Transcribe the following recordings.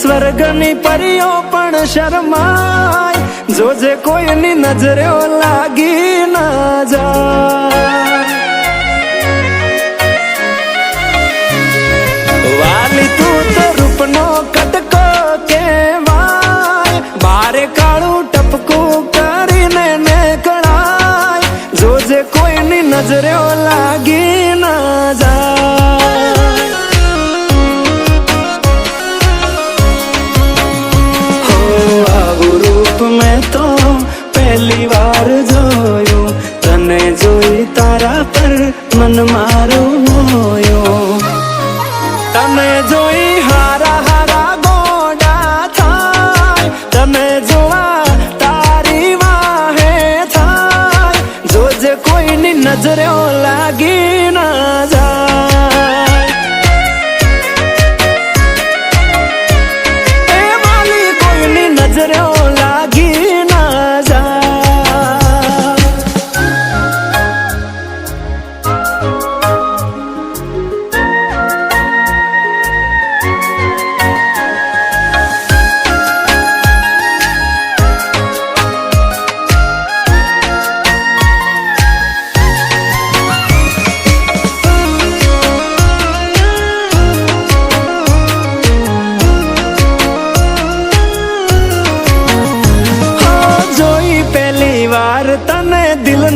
સ્વર્ગની પરીઓ પણ શરમાય. જોજે કોઈની નજરે લાગી ના જાય. વાલી તું તો રૂપનો કટકો કેવાય બારે કાળું ટપકું કરીને નીકળાય. જોજે કોઈની નજરે લાગી ના મારું તને જોઈ હારા હારા ગોડા થાય. તમે જોવા તારી વાહે થાય. જોજે કોઈની નજરે લાગી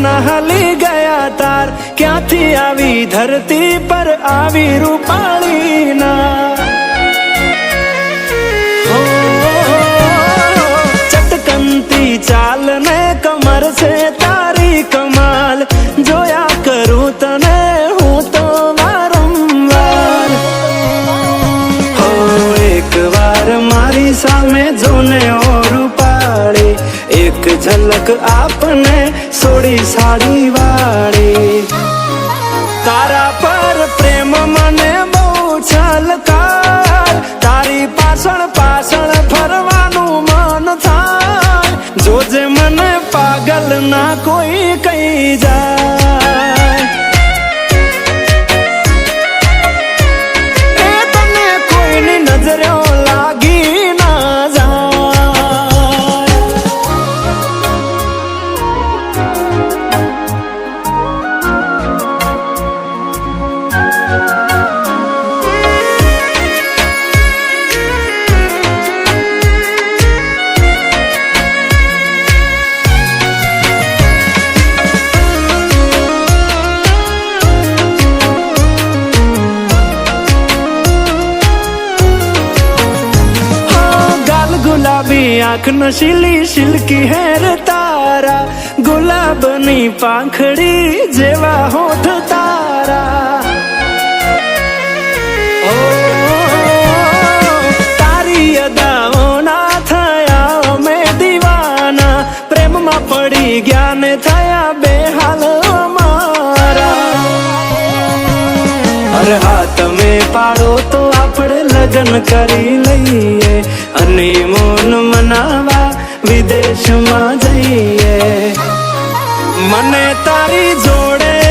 દિલ ના હલી ગયા તાર. ક્યાંથી આવી ધરતી પર આવી રૂપાળી ના ચટકનતી ચાલ ને કમર છે તારી કમાલ. જોયા કરું તને હું તો વારંવાર. હો, એક વાર મારી સામે જોને એક ઝલક આપને સોડી સાડી વાળી. તારા પર પ્રેમ મને બહુ છલકાર. તારી પાછળ પાછળ ફરવાનું મન થાય. જોજે મને પાગલ ના કોઈ કઈ જાય. તારી આંખ નશીલી શિલકી હેર તારા, ગુલાબની પાંખડી જેવા હોઠ તારા. તારી અદાઓના થયા દીવાના, પ્રેમમાં પડી ગયા થયા બે હાલ મારા અરે હા, તમે પાડો તો આપણે લગ્ન કરી લઈએ અને મોન મનાવા વિદેશમાં જઈએ. મને તારી જોડે